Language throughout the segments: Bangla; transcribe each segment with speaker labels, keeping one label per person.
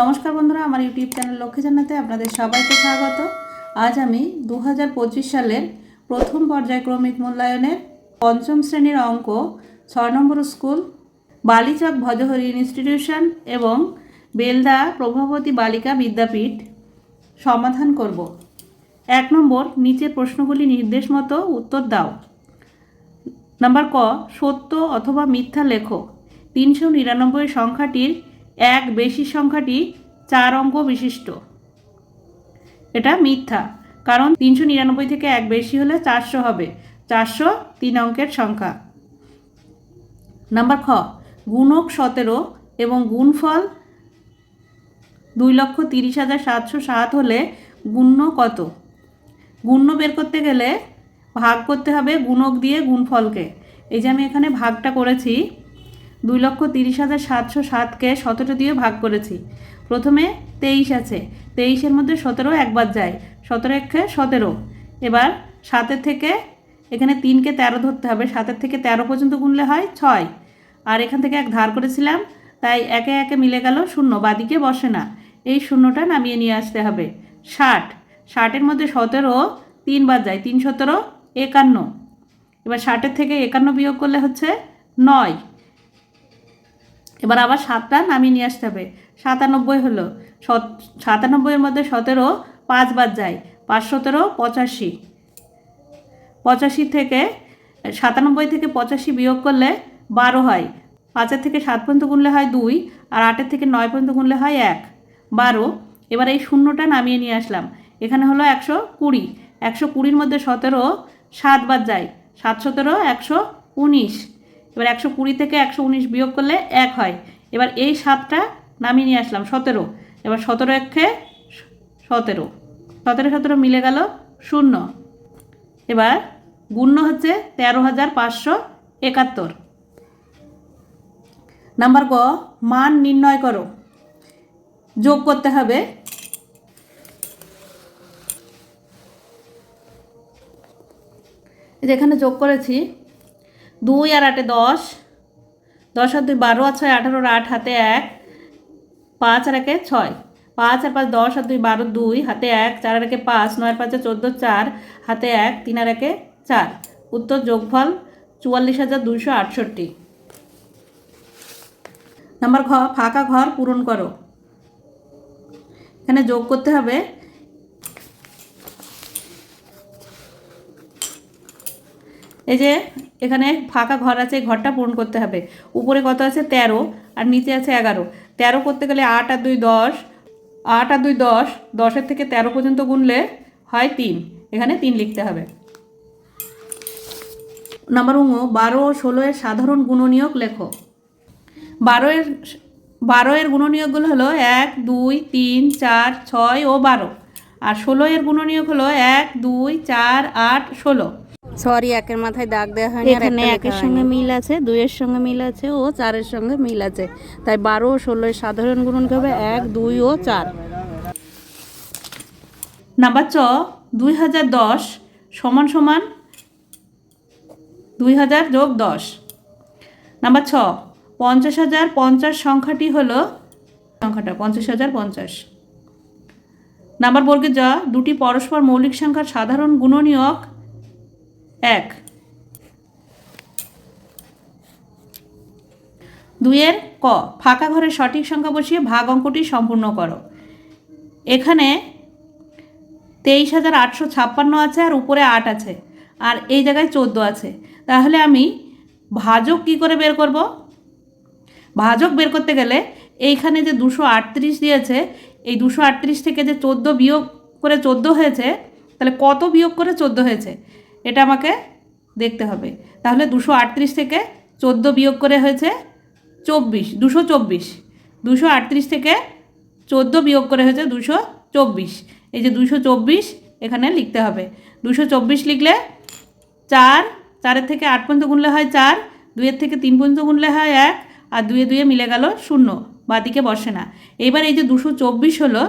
Speaker 1: নমস্কার বন্ধুরা, আমার ইউটিউব চ্যানেল লক্ষ্মী জান্নাতে আপনাদের সবাইকে স্বাগত। আজ আমি দু হাজার পঁচিশ সালের প্রথম পর্যায়ক্রমিক মূল্যায়নের পঞ্চম শ্রেণির অঙ্ক, ছয় number school, Balichak Bhajahari institution এবং বেলদা প্রভাবতী বালিকা বিদ্যাপীঠ সমাধান করব। এক নম্বর, নিচের প্রশ্নগুলি নির্দেশ মতো উত্তর দাও। নাম্বার ক, সত্য অথবা মিথ্যা লেখো। তিনশো নিরানব্বই সংখ্যাটির এক বেশি সংখ্যাটি চার অঙ্ক বিশিষ্ট। এটা মিথ্যা, কারণ তিনশো নিরানব্বই থেকে এক বেশি হলে চারশো হবে, চারশো তিন অঙ্কের সংখ্যা। নাম্বার খ, গুণক সতেরো এবং গুণফল দুই লক্ষ তিরিশ হাজার সাতশো সাত হলে গুণ্য কত? গুণ্য বের করতে গেলে ভাগ করতে হবে গুণক দিয়ে গুণফলকে। এই যে আমি এখানে ভাগটা করেছি দুই লক্ষ তিরিশ হাজার সাতশো সাতকে সতেরো দিয়ে ভাগ করেছি। প্রথমে তেইশ আছে। তেইশের মধ্যে সতেরো একবার যায়। সতেরো একে সতেরো। এবার সাতের থেকে এখানে তিনকে তেরো ধরতে হবে। সাতের থেকে তেরো পর্যন্ত গুনলে হয় ছয়। আর এখান থেকে এক ধার করেছিলাম, তাই একে একে মিলে গেল শূন্য। বাদিকে বসে না। এই শূন্যটা নামিয়ে নিয়ে আসতে হবে। ষাট। ষাটের মধ্যে সতেরো তিনবার যায়। তিন সতেরো একান্ন। এবার ষাটের থেকে একান্ন বিয়োগ করলে হচ্ছে নয়। এবার আবার সাতটা নামিয়ে নিয়ে আসতে হবে। সাতানব্বই হলো। সত- সাতানব্বইয়ের মধ্যে সতেরো পাঁচবার যায়। পাঁচ সতেরো পঁচাশি। পঁচাশি থেকে, সাতানব্বই থেকে পঁচাশি বিয়োগ করলে বারো হয়। পাঁচের থেকে সাত পর্যন্ত গুনলে হয় দুই আর আটের থেকে নয় পর্যন্ত গুনলে হয় এক। বারো। এবার এই শূন্যটা নামিয়ে নিয়ে আসলাম। এখানে হলো একশো কুড়ি। একশো কুড়ির মধ্যে সতেরো সাতবার যায়। সাত সতেরো একশো উনিশ। এবার একশো কুড়ি থেকে একশো উনিশ বিয়োগ করলে এক হয়। এবার এই সাতটা নামিয়ে নিয়ে আসলাম, সতেরো। এবার সতেরো একে সতেরো। সতেরো সতেরো মিলে গেল শূন্য। এবার গুণ্য হচ্ছে তেরো হাজার পাঁচশো একাত্তর। নাম্বার গ মান নির্ণয় করো। যোগ করতে হবে। এই যে এখানে যোগ করেছি দুই আর আটে দশ। দশ আর দুই বারো আর ছয়, আঠারোর আট, হাতে এক। পাঁচ আর একে ছয়। পাঁচ আর পাঁচ, দশ আর দুই, বারো, দুই, হাতে এক। চার আর একে পাঁচ, নয় পাঁচে, চোদ্দ, চার, হাতে এক। তিন আর একে চার। উত্তর যোগফল চুয়াল্লিশ হাজার দুইশো আটষট্টি। নাম্বার ঘ, ফাঁকা ঘর পূরণ করো। এখানে যোগ করতে হবে এই যে এখানে ফাঁকা ঘর আছে ঘরটা পূরণ করতে হবে। উপরে কত আছে? তেরো। আর নিচে আছে এগারো। তেরো করতে গেলে আট আর দুই দশ। আট আর দুই দশ। দশের থেকে তেরো পর্যন্ত গুনলে হয় তিন। এখানে তিন লিখতে হবে। নাম্বার উঙো বারো ও ষোলো এর সাধারণ গুণনীয়ক লেখো। বারো এর বারো এর গুণনীয়কগুলো হলো এক, দুই, তিন, চার, ছয় ও বারো। আর ষোলো এর গুণনীয়ক হলো এক, দুই, চার, আট, ষোলো।
Speaker 2: সরি একের মাথায় দাগ দেওয়া হয়নি
Speaker 1: এখানে একের সঙ্গে মিল আছে দুইয়ের সঙ্গে মিল আছে ও চারের সঙ্গে মিল আছে। তাই বারো ও ষোলো সাধারণ গুণন হবে এক দুই ও চার। নাম্বার চ দুই হাজার দশ সমান সমান দুই হাজার যোগ দশ। নাম্বার ছ পঞ্চাশ হাজার পঞ্চাশ সংখ্যাটি হলো সংখ্যাটা পঞ্চাশ হাজার পঞ্চাশ। নাম্বার বর্গে যা দুটি পরস্পর মৌলিক সংখ্যার সাধারণ গুণনীয়ক এক। দুইয়ের ক, ফাঁকা ঘরের সঠিক সংখ্যা বসিয়ে ভাগ অঙ্কটি সম্পূর্ণ করো। এখানে তেইশ হাজার আটশো ছাপ্পান্ন আছে আর উপরে আট আছে, আর এই জায়গায় চোদ্দ আছে। তাহলে আমি ভাজক কি করে বের করব? ভাজক বের করতে গেলে এইখানে যে দুশো আটত্রিশ দিয়েছে, এই দুশো আটত্রিশ থেকে যে চোদ্দ বিয়োগ করে চোদ্দ হয়েছে, তাহলে কত বিয়োগ করে চোদ্দ হয়েছে? এটা আমাকে দেখতে হবে। তাহলে দুশো আটত্রিশ থেকে চোদ্দ বিয়োগ করে হয়েছে চব্বিশ, দুশো চব্বিশ। দুশো আটত্রিশ থেকে চোদ্দ বিয়োগ করে হয়েছে দুশো চব্বিশ। এই যে দুশো চব্বিশ এখানে লিখতে হবে। দুশো চব্বিশ লিখলে চার, চারের থেকে আট পর্যন্ত গুনলে হয় চার, দুইয়ের থেকে তিন পর্যন্ত গুনলে হয় এক, আর দুয়ে দুয়ে মিলে গেল শূন্য, বাদিকে বসে না। এবার এই যে দুশো চব্বিশ হলো,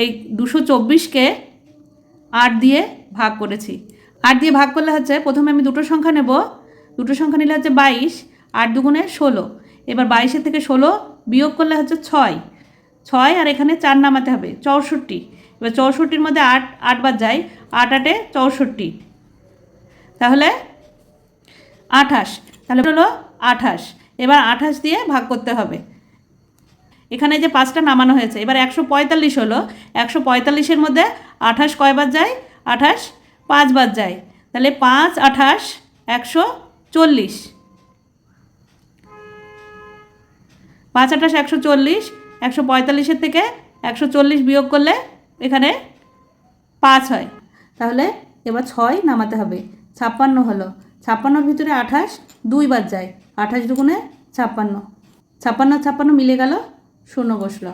Speaker 1: এই দুশো চব্বিশকে আট দিয়ে ভাগ করেছি। আট দিয়ে ভাগ করলে হচ্ছে, প্রথমে আমি দুটো সংখ্যা নেব। দুটো সংখ্যা নিলে হচ্ছে বাইশ, আট দুগুণে ষোলো। এবার বাইশের থেকে ষোলো বিয়োগ করলে হচ্ছে ছয়। ছয় আর এখানে চার নামাতে হবে, চৌষট্টি। এবার চৌষট্টির মধ্যে আট আটবার যায়, আট আটে চৌষট্টি। তাহলে আঠাশ। তাহলে হলো আঠাশ। এবার আঠাশ দিয়ে ভাগ করতে হবে। এখানে যে পাঁচটা নামানো হয়েছে, এবার একশো পঁয়তাল্লিশ হলো। একশো পঁয়তাল্লিশের মধ্যে আঠাশ কয়বার যায়? আঠাশ। পাঁচবার যায়। তাহলে পাঁচ, আঠাশ, একশো চল্লিশ। পাঁচ, আঠাশ, একশো চল্লিশ, একশো পঁয়তাল্লিশের থেকে একশো চল্লিশ বিয়োগ করলে এখানে পাঁচ হয়। তাহলে এবার ছয় নামাতে হবে। ছাপ্পান্ন হলো। ছাপ্পান্নর ভিতরে আঠাশ দুই দুইবার যায়। আঠাশ দুগুণে ছাপ্পান্ন। ছাপ্পান্ন ছাপ্পান্ন মিলে গেল শূন্য বসল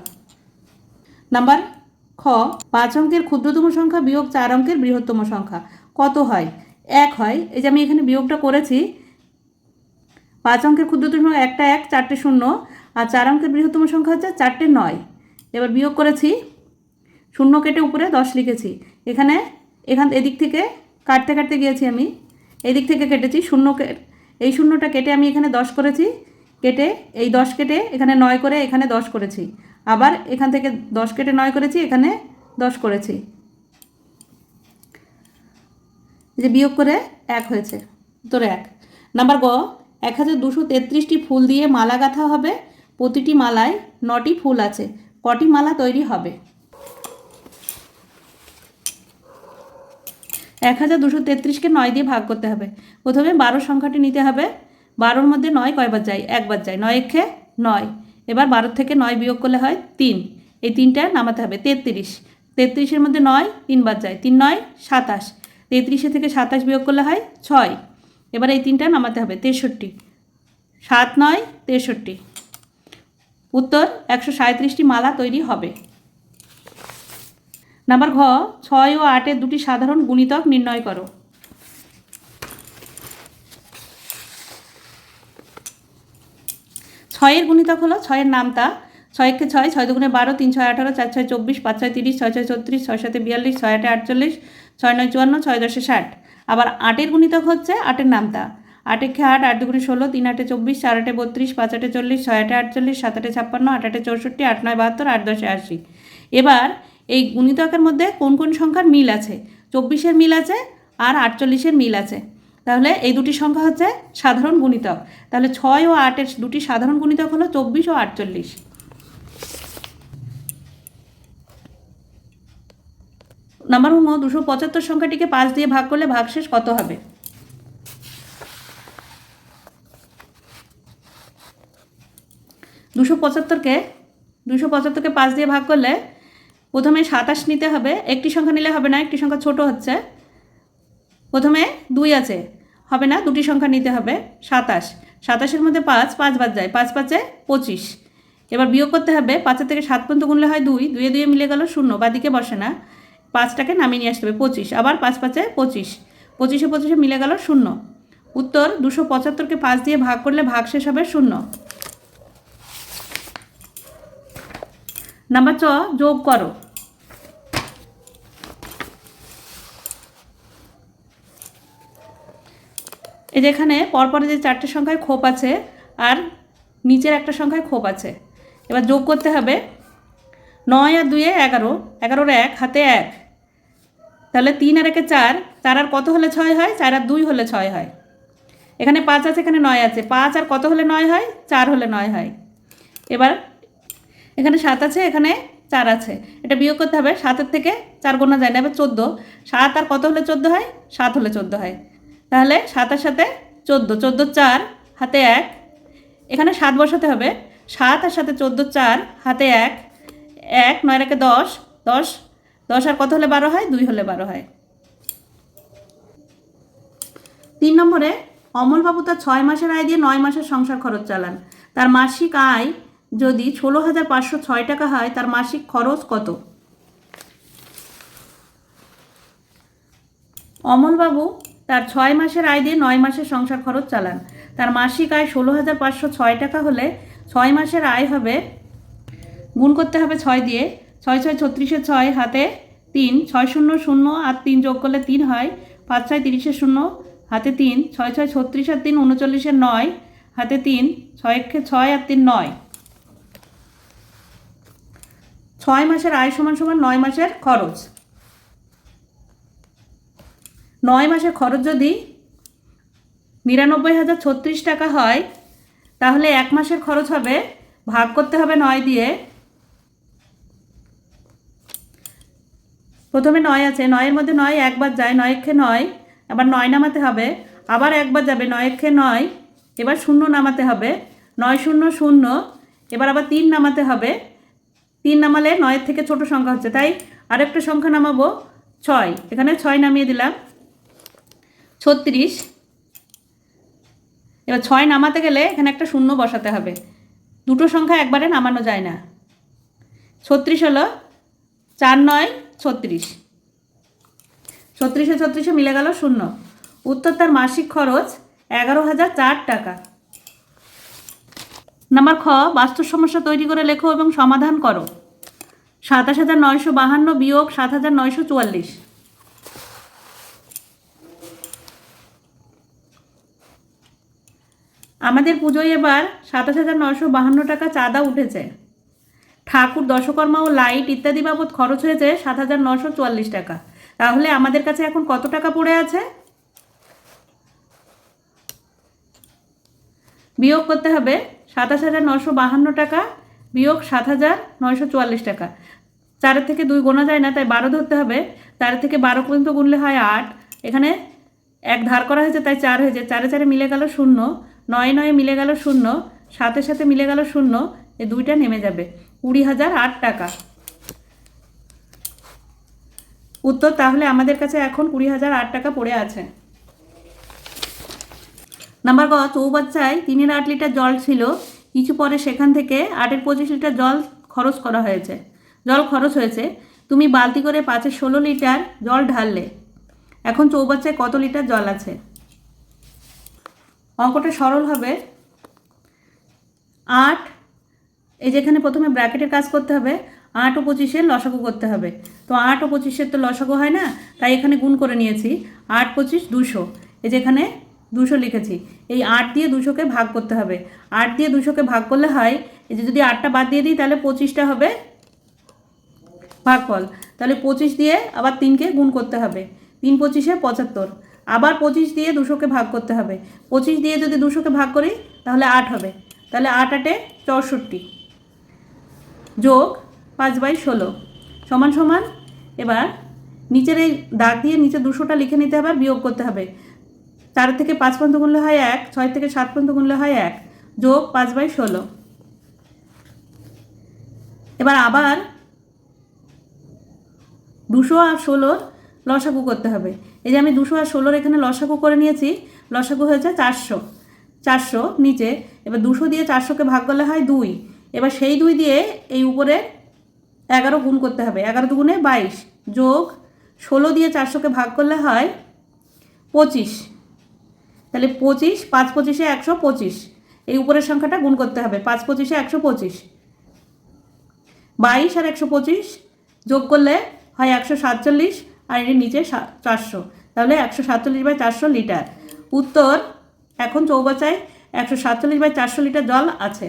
Speaker 1: নাম্বার খ, পাঁচ অঙ্কের ক্ষুদ্রতম সংখ্যা বিয়োগ চার অঙ্কের বৃহত্তম সংখ্যা। কত হয়? এক হয়, এই যে আমি এখানে বিয়োগটা করেছি, পাঁচ অঙ্কের ক্ষুদ্রতম একটা, এক, চারটে, শূন্য, আর চার অঙ্কের বৃহত্তম সংখ্যা হচ্ছে চারটে, নয়। এবার বিয়োগ করেছি, শূন্য কেটে উপরে দশ লিখেছি। এখানে, এখান, এদিক থেকে কাটতে কাটতে গিয়েছি আমি। এদিক থেকে কেটেছি, শূন্য এই শূন্যটা কেটে আমি এখানে দশ করেছি, কেটে এই দশ কেটে এখানে নয় করে এখানে দশ করেছি। আবার এখান থেকে দশ কেটে নয় করেছি, এখানে দশ করেছি। যে বিয়োগ করে এক হয়েছে, উত্তর এক। নাম্বার গ, এক হাজার দুশো তেত্রিশটি ফুল দিয়ে মালা গাঁথা হবে, প্রতিটি মালায় নটি ফুল আছে, কটি মালা তৈরি হবে? এক হাজার দুশো তেত্রিশকে নয় দিয়ে ভাগ করতে হবে। প্রথমে বারো সংখ্যাটি নিতে হবে, বারোর মধ্যে নয় কয়বার যায়? একবার যায়। নয় একে নয়। এবার বারো থেকে নয় বিয়োগ করলে হয় তিন। এই তিনটা নামাতে হবে। তেত্রিশ। তেত্রিশের মধ্যে নয় তিনবার যায়। তিন নয়, সাতাশ। তেত্রিশে থেকে সাতাশ বিয়োগ করলে হয় ছয়। এবার এই তিনটা নামাতে হবে। তেষট্টি। সাত নয়, তেষট্টি। উত্তর একশো সাঁত্রিশটি মালা তৈরি হবে। নাম্বার ঘ, ছয় ও আটের দুটি সাধারণ গুণিতক নির্ণয় করো। ছয়ের গুণিতক হলো, ছয়ের নামতা, ছয়কে ছয় ছয় দুগুণে বারো, তিন ছয় আঠারো, চার ছয় চব্বিশ, পাঁচ ছয় তিরিশ, ছয় ছয় ছত্রিশ, ছয় সাথে বিয়াল্লিশ, ছয় আটে আটচল্লিশ, ছয় নয় চুয়ান্ন, ছয় দশে ষাট। আবার আটের গুণিতক হচ্ছে আটের নামতা। আট একে আট আট দুগুণে ষোলো, তিন আটে চব্বিশ, চার আটে বত্রিশ, পাঁচ আটে চল্লিশ, ছয় আটে আটচল্লিশ, সাত আটে ছাপ্পান্ন, আট আটে চৌষট্টি, আট নয় বাহাত্তর, আট দশে আশি। এবার এই গুণিতকের মধ্যে কোন কোন সংখ্যার মিল আছে? চব্বিশের মিল আছে আর আটচল্লিশের মিল আছে। তাহলে এই দুটি সংখ্যা হচ্ছে সাধারণ গুণিতক। তাহলে ছয় ও আটের দুটি সাধারণ গুণিতক হলো চব্বিশ ও আটচল্লিশ। নাম্বার হুম দুশো পঁচাত্তর সংখ্যাটিকে পাঁচ দিয়ে ভাগ করলে ভাগশেষ কত হবে? দুশো পঁচাত্তরকে দুশো পঁচাত্তরকে পাঁচ দিয়ে ভাগ করলে প্রথমে সাতাশ নিতে হবে। একটি সংখ্যা নিলে হবে না, একটি সংখ্যা ছোট হচ্ছে। প্রথমে দুই আছে হবে না, দুটি সংখ্যা নিতে হবে, সাতাশ। সাতাশের মধ্যে পাঁচ পাঁচ বাদ যায়, পাঁচ পাঁচে পঁচিশ। এবার বিয়োগ করতে হবে, পাঁচের থেকে সাত পর্যন্ত গুনলে হয় দুই, দুয়ে দুয়ে মিলে গেল শূন্য, বাদিকে বসে না। পাঁচটাকে নামিয়ে নিয়ে আসতে হবে, পঁচিশ। আবার পাঁচ পাঁচে পঁচিশ। পঁচিশে পঁচিশে মিলে গেল শূন্য। উত্তর দুশো পঁচাত্তরকে পাঁচ দিয়ে ভাগ করলে ভাগ শেষ হবে শূন্য। নাম্বার চ যোগ করো। এই যে এখানে পরপরে যে চারটে সংখ্যায় খোপ আছে আর নিচের একটা সংখ্যায় খোপ আছে। এবার যোগ করতে হবে। নয় আর দুয়ে এগারো। এগারোর এক, হাতে এক। তাহলে তিন আর একে চার চার আর কত হলে ছয় হয়? চার আর দুই হলে ছয় হয়। এখানে পাঁচ আছে, এখানে নয় আছে। পাঁচ আর কত হলে নয় হয়? চার হলে নয় হয়। এবার এখানে সাত আছে, এখানে চার আছে। এটা বিয়োগ করতে হবে। সাতের থেকে চার গোনা যায় না, এবার চোদ্দ। সাত আর কত হলে চোদ্দ হয়? সাত হলে চোদ্দ হয়। তাহলে সাতের সাথে চোদ্দ চোদ্দ চার, হাতে এক। এখানে সাত বসাতে হবে। সাত আর সাথে চোদ্দ, চার, হাতে এক। এক, নয় রেখে দশ। দশ দশ আর কত হলে বারো হয়? দুই হলে বারো হয়। তিন নম্বরে, অমলবাবু তার ছয় মাসের আয় দিয়ে নয় মাসের সংসার খরচ চালান। তার মাসিক আয় যদি ষোলো হাজার পাঁচশো ছয় টাকা হয়, তার মাসিক খরচ কত? অমলবাবু তার ছয় মাসের আয় দিয়ে নয় মাসের সংসার খরচ চালান। তার মাসিক আয় ষোলো হাজার পাঁচশো ছয় টাকা হলে ছয় মাসের আয় হবে, গুণ করতে হবে ছয় দিয়ে, ছয় ছয় ছত্রিশে ছয় হাতে তিন, ছয় শূন্য শূন্য আর তিন যোগ করলে তিন হয়, পাঁচ ছয় তিরিশে শূন্য হাতে তিন, ছয় ছয় ছত্রিশ আর তিন উনচল্লিশে নয় হাতে তিন, ছয় একে ছয় আর তিন নয়। ছয় মাসের আয় সমান সমান নয় মাসের খরচ। নয় মাসের খরচ যদি নিরানব্বই হাজার ছত্রিশ টাকা হয়, তাহলে এক মাসের খরচ হবে, ভাগ করতে হবে নয় দিয়ে। প্রথমে নয় আছে, নয়ের মধ্যে নয় একবার যায়, নয় এক্ষে নয়, আবার নয় নামাতে হবে, আবার একবার যাবে, নয় এক্ষে নয়, এবার শূন্য নামাতে হবে, নয় শূন্য শূন্য, এবার আবার তিন নামাতে হবে, তিন নামালে নয়ের থেকে ছোট সংখ্যা হচ্ছে, তাই আরেকটা সংখ্যা নামাবো, ছয়, এখানে ছয় নামিয়ে দিলাম। ছত্রিশ। এবার ছয় নামাতে গেলে এখানে একটা শূন্য বসাতে হবে। দুটো সংখ্যা একবারে নামানো যায় না। ছত্রিশ হলো চার নয় ছত্রিশ। ছত্রিশে ছত্রিশে মিলে গেল শূন্য। উত্তর তার মাসিক খরচ এগারো হাজার চার টাকা। নাম্বার খ, বাস্তু সমস্যা তৈরি করে লেখো এবং সমাধান করো। সাতাশ হাজার নয়শো বাহান্ন বিয়োগ সাত হাজার নয়শো চুয়াল্লিশ। আমাদের পুজোয় এবার সাতাশ হাজার নশো বাহান্ন টাকা চাঁদা উঠেছে। ঠাকুর, দশকর্মা ও লাইট ইত্যাদি বাবদ খরচ হয়েছে সাত হাজার নশো চুয়াল্লিশ টাকা। তাহলে আমাদের কাছে এখন কত টাকা পড়ে আছে? বিয়োগ করতে হবে সাতাশ হাজার নশো বাহান্ন টাকা, বিয়োগ সাত হাজার নয়শো চুয়াল্লিশ টাকা। চারের থেকে দুই গোনা যায় না, তাই বারো ধরতে হবে। চারের থেকে বারো পর্যন্ত গুনলে হয় আট। এখানে এক ধার করা হয়েছে, তাই চার হয়েছে। চারে চারে মিলে গেল শূন্য। নয় নয়ে মিলে গেল শূন্য, সাথে সাথে মিলে গেল শূন্য, এ দুইটা নেমে যাবে। কুড়ি হাজার আট টাকা। উত্তর তাহলে আমাদের কাছে এখন কুড়ি হাজার আট টাকা পড়ে আছে। নাম্বার গ, চৌবাচ্চায় তিনের আট লিটার জল ছিল। কিছু পরে সেখান থেকে আটের পঁচিশ লিটার জল খরচ করা হয়েছে। জল খরচ হয়েছে। তুমি বালতি করে পাঁচের ষোলো লিটার জল ঢাললে। এখন চৌবাচ্চায় কত লিটার জল আছে? অঙ্কটা সরল হবে। আট, এই যেখানে প্রথমে ব্র্যাকেটের কাজ করতে হবে, আট ও পঁচিশের লসাগু করতে হবে। তো আট ও পঁচিশের তো লসাগু হয় না, তাই এখানে গুণ করে নিয়েছি, আট, পঁচিশ, দুশো। এই যেখানে দুশো লিখেছি, এই আট দিয়ে দুশোকে ভাগ করতে হবে। আট দিয়ে দুশোকে ভাগ করলে হয়, এই যে যদি আটটা বাদ দিয়ে দিই, তাহলে পঁচিশটা হবে ভাগফল। তাহলে পঁচিশ দিয়ে আবার তিনকে গুণ করতে হবে, তিন পঁচিশে পঁচাত্তর। আবার পঁচিশ দিয়ে দুশোকে ভাগ করতে হবে। পঁচিশ দিয়ে যদি দুশোকে ভাগ করি, তাহলে আট হবে। তাহলে আট আটে চৌষট্টি। যোগ পাঁচ বাই ষোলো। সমান সমান, এবার নিচের এই দাগ দিয়ে নিচে দুশোটা লিখে নিতে হবে আর বিয়োগ করতে হবে। চার থেকে পাঁচ পর্যন্ত গুনলে হয় এক, ছয় থেকে সাত পর্যন্ত গুনলে হয় এক। যোগ পাঁচ বাই ষোলো। এবার আবার দুশো আর ষোলোর লসাগু করতে হবে। এই যে আমি দুশো আর ষোলোর এখানে লসাগু করে নিয়েছি, লসাগু হয়েছে চারশো। চারশো নিচে, এবার দুশো দিয়ে চারশোকে ভাগ করলে হয় দুই। এবার সেই দুই দিয়ে এই উপরে এগারো গুণ করতে হবে। এগারো দুগুণে বাইশ যোগ ষোলো দিয়ে চারশোকে ভাগ করলে হয় পঁচিশ। তাহলে পঁচিশ, পাঁচ পঁচিশে একশো পঁচিশ। এই উপরের সংখ্যাটা গুণ করতে হবে, পাঁচ পঁচিশে একশো পঁচিশ। বাইশ আর একশো পঁচিশ যোগ করলে হয় একশো সাতচল্লিশ আর এর নিচে চারশো। তাহলে একশো সাতচল্লিশ বাই চারশো লিটার। উত্তর, এখন চৌবাচায় একশো সাতচল্লিশ বাই চারশো লিটার জল আছে।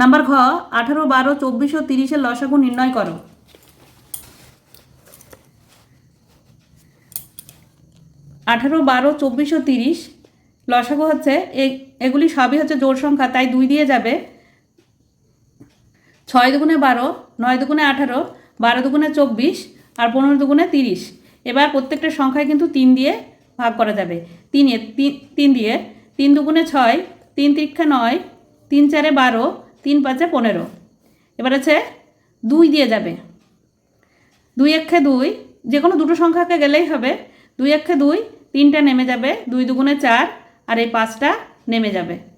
Speaker 1: নাম্বার ঘ, আঠারো, বারো, চব্বিশ ও তিরিশের লসাগু নির্ণয় করো। আঠারো, বারো, চব্বিশ ও তিরিশ, লসাগু হচ্ছে এগুলি সবই হচ্ছে জোর সংখ্যা, তাই দুই দিয়ে যাবে। ছয় দুগুণে বারো, নয় দুগুণে আঠারো বারো দুগুণে চব্বিশ আর পনেরো দুগুণে তিরিশ। এবার প্রত্যেকটা সংখ্যায় কিন্তু তিন দিয়ে ভাগ করা যাবে। তিনে তিন- দিয়ে তিন দুগুণে ছয়, তিন তিরিক্ষা নয়, তিন চারে বারো, তিন পাঁচে পনেরো। এবার আছে দুই দিয়ে যাবে। দুই এক্ষে দুই যে কোনো দুটো সংখ্যাকে গেলেই হবে। দুই এক্ষে দুই, তিনটা নেমে যাবে, দুই দুগুণে চার, আর এই পাঁচটা নেমে যাবে।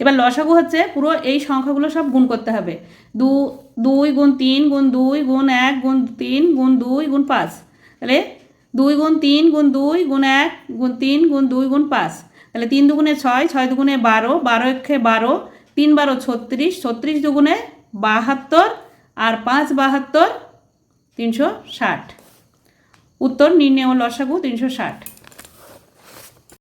Speaker 1: এবার লসাগু হচ্ছে পুরো এই সংখ্যাগুলো সব গুণ করতে হবে। দু, দুই গুণ তিন গুণ দুই গুণ এক গুণ তিন গুণ দুই গুণ পাঁচ। তাহলে দুই গুণ তিন গুণ দুই গুণ এক গুণ তিন গুণ দুই গুণ পাঁচ। তাহলে তিন দুগুণে ছয় ছয় দুগুণে বারো বারো একে বারো, তিন বারো ছত্রিশ ছত্রিশ দুগুণে বাহাত্তর আর পাঁচ বাহাত্তর তিনশো ষাট। উত্তর নির্ণয় লসাগু তিনশো ষাট।